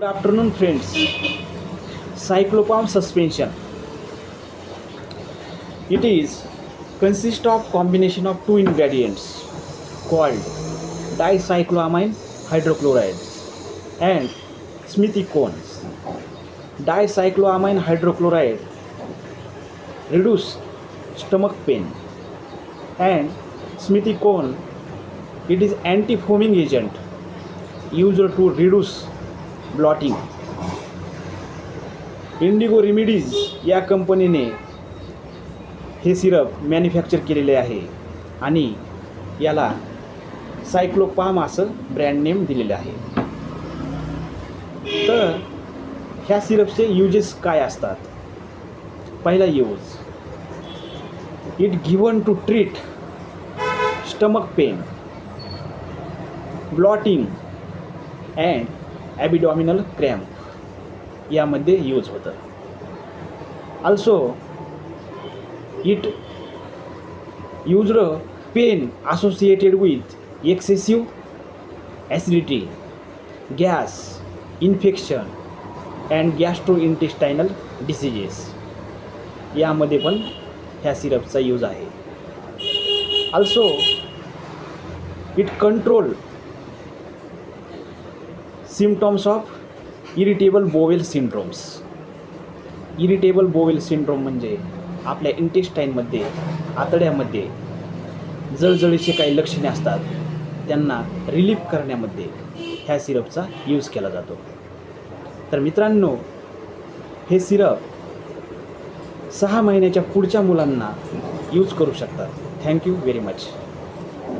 Good afternoon, friends. Cyclopam suspension. It is consist of combination of two ingredients called dicycloamine hydrochlorides and smithicones. Dicycloamine hydrochloride reduce stomach pain and smithicone it is anti-foaming agent used to reduce bloating. Indigo remedies या कंपनीने हे syrup manufacture केलेले आहे आणि याला सायक्लोपाम असं brand name दिलेलं आहे. तर ह्या सिरपचे युजेस काय असतात? पहिला use it given to treat stomach pain bloating and abdominal cramp यामध्ये यूज होतं. Also it used pain associated with excessive acidity gas infection and gastrointestinal diseases यामध्ये पण ह्या सिरपचा यूज आहे. Also it control symptoms of irritable bowel syndromes irritable bowel syndrome म्हणजे आपल्या इंटेस्टाईनमध्ये आतड्यामध्ये जळजळीचे काही लक्षणे असतात त्यांना रिलीफ करण्यामध्ये ह्या सिरपचा यूज केला जातो. तर मित्रांनो हे सिरप सहा महिन्याच्या पुढच्या मुलांना यूज करू शकतात. Thank you very much